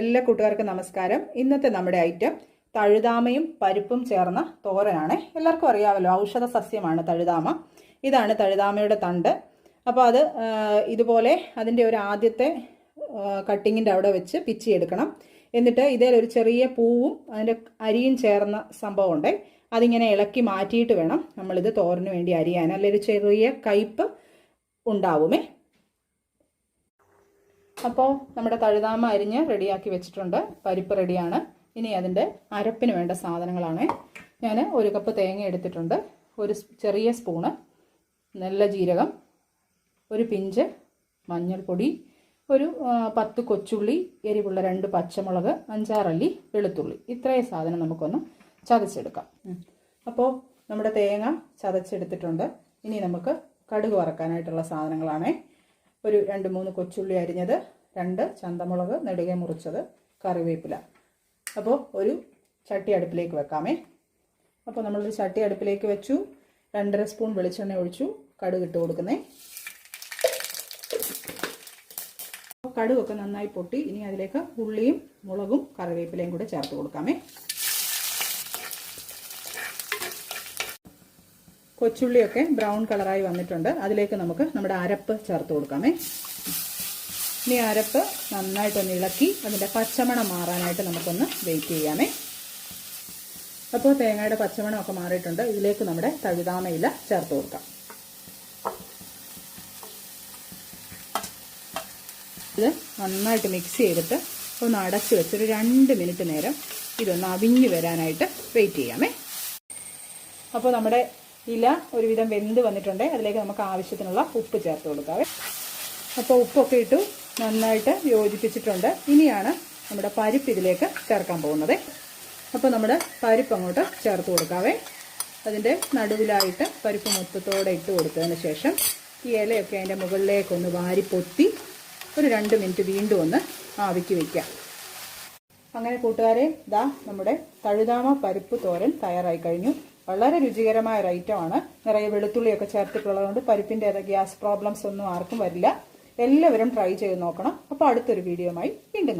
എല്ലാ കൂട്ടുകാർക്കും നമസ്കാരം. ഇന്നത്തെ നമ്മുടെ ഐറ്റം തഴുതാമയും പരിപ്പും ചേർന്ന തോരനാണ്. എല്ലാവർക്കും അറിയാമല്ലോ ഔഷധ സസ്യമാണ് തഴുതാമ. ഇതാണ് തഴുതാമയുടെ തണ്ട്. അപ്പോൾ അത് ഇതുപോലെ അതിന്റെ ഒരു ആദ്യത്തെ കട്ടിങ്ങിന്റെ അവിടെ വെച്ച് പിച്ചിയെടുക്കണം എന്നിട്ട് ഇതേ ഒരു ചെറിയ പൂവും അതിന്റെ അരിയും ചേർന്ന സംഭവമുണ്ട്. അതിങ്ങനെ ഇളക്കി മാറ്റിയിട്ട് വേണം നമ്മളിത് തോരന് വേണ്ടി അരിയാൻ. അല്ലെങ്കിൽ ചെറിയ കയ്പ്പ് ഉണ്ടാവുമേ. അപ്പോൾ നമ്മുടെ തഴുതാമ അരിഞ്ഞ് റെഡിയാക്കി വെച്ചിട്ടുണ്ട്. പരിപ്പ് റെഡിയാണ്. ഇനി അതിന്റെ അരപ്പിന് വേണ്ട സാധനങ്ങളാണ്. ഞാൻ ഒരു കപ്പ് തേങ്ങ എടുത്തിട്ടുണ്ട്. ഒരു ചെറിയ സ്പൂണ് നല്ല ജീരകം ഒരു പിഞ്ച് മഞ്ഞൾപ്പൊടി ഒരു പത്ത് കൊച്ചുള്ളി എരിവുള്ള രണ്ട് പച്ചമുളക് അഞ്ചാറല്ലി വെളുത്തുള്ളി. ഇത്രയും സാധനം നമുക്കൊന്ന് ചതച്ചെടുക്കാം. അപ്പോൾ നമ്മുടെ തേങ്ങ ചതച്ചെടുത്തിട്ടുണ്ട്. ഇനി നമുക്ക് കടുക് വറക്കാനായിട്ടുള്ള സാധനങ്ങളാണ്. ഒരു രണ്ട് മൂന്ന് കൊച്ചുള്ളി അരിഞ്ഞത് രണ്ട് ചന്തമുളക് നെടുകെ മുറിച്ചത് കറിവേപ്പില. അപ്പോൾ ഒരു ചട്ടി അടുപ്പിലേക്ക് വെക്കാമേ. അപ്പോൾ നമ്മളൊരു ചട്ടി അടുപ്പിലേക്ക് വെച്ചു. രണ്ടര സ്പൂൺ വെളിച്ചെണ്ണ ഒഴിച്ചു. കടുക് ഇട്ട് കൊടുക്കുന്നേ. കടുവൊക്കെ നന്നായി പൊട്ടി. ഇനി അതിലേക്ക് ഉള്ളിയും മുളകും കറിവേപ്പിലയും കൂടെ ചേർത്ത് കൊടുക്കാമേ. കൊച്ചുള്ളിയൊക്കെ ബ്രൗൺ കളറായി വന്നിട്ടുണ്ട്. അതിലേക്ക് നമുക്ക് നമ്മുടെ അരപ്പ് ചേർത്ത് കൊടുക്കാമേ. ഇനി അരപ്പ് നന്നായിട്ടൊന്ന് ഇളക്കി അതിന്റെ പച്ചമണം മാറാനായിട്ട് നമുക്കൊന്ന് വെയിറ്റ് ചെയ്യാമേ. അപ്പോൾ തേങ്ങയുടെ പച്ചമണമൊക്കെ മാറിയിട്ടുണ്ട്. ഇതിലേക്ക് നമ്മുടെ തഴുതാമയില ചേർത്ത് കൊടുക്കാം. ഇത് നന്നായിട്ട് മിക്സ് ചെയ്തിട്ട് ഒന്ന് അടച്ച് വെച്ചൊരു രണ്ട് മിനിറ്റ് നേരം ഇതൊന്ന് അവിഞ്ഞ് വരാനായിട്ട് വെയിറ്റ് ചെയ്യാമേ. അപ്പോൾ നമ്മുടെ ഇല ഒരുവിധം വെന്ത് വന്നിട്ടുണ്ട്. അതിലേക്ക് നമുക്ക് ആവശ്യത്തിനുള്ള ഉപ്പ് ചേർത്ത് കൊടുക്കാവേ. അപ്പോൾ ഉപ്പൊക്കെ ഇട്ടു നന്നായിട്ട് യോജിപ്പിച്ചിട്ടുണ്ട്. ഇനിയാണ് നമ്മുടെ പരിപ്പ് ഇതിലേക്ക് ചേർക്കാൻ പോകുന്നത്. അപ്പോൾ നമ്മുടെ പരിപ്പ് അങ്ങോട്ട് ചേർത്ത് കൊടുക്കാവേ. അതിന്റെ നടുവിലായിട്ട് പരിപ്പ് മൊത്തത്തോടെ ഇട്ട് കൊടുത്തതിന് ശേഷം ഈ ഇലയൊക്കെ അതിന്റെ മുകളിലേക്കൊന്ന് വാരി പൊത്തി ഒരു രണ്ട് മിനിറ്റ് വീണ്ടും ഒന്ന് ആവിക്ക് വയ്ക്കാം അങ്ങനെ കൂട്ടുകാരെ ദാ നമ്മുടെ തഴുതാമ പരിപ്പ് തോരൻ തയ്യാറായി കഴിഞ്ഞു. വളരെ രുചികരമായ ഒരു ഐറ്റമാണ് നിറയെ വെളുത്തുള്ളിയൊക്കെ ചേർത്തിട്ടുള്ളതുകൊണ്ട് പരിപ്പിന്റെ ഗ്യാസ് പ്രോബ്ലംസ് ഒന്നും ആർക്കും വരില്ല. എല്ലാവരും ട്രൈ ചെയ്ത് നോക്കണം. അപ്പോൾ അടുത്തൊരു വീഡിയോയുമായി വീണ്ടും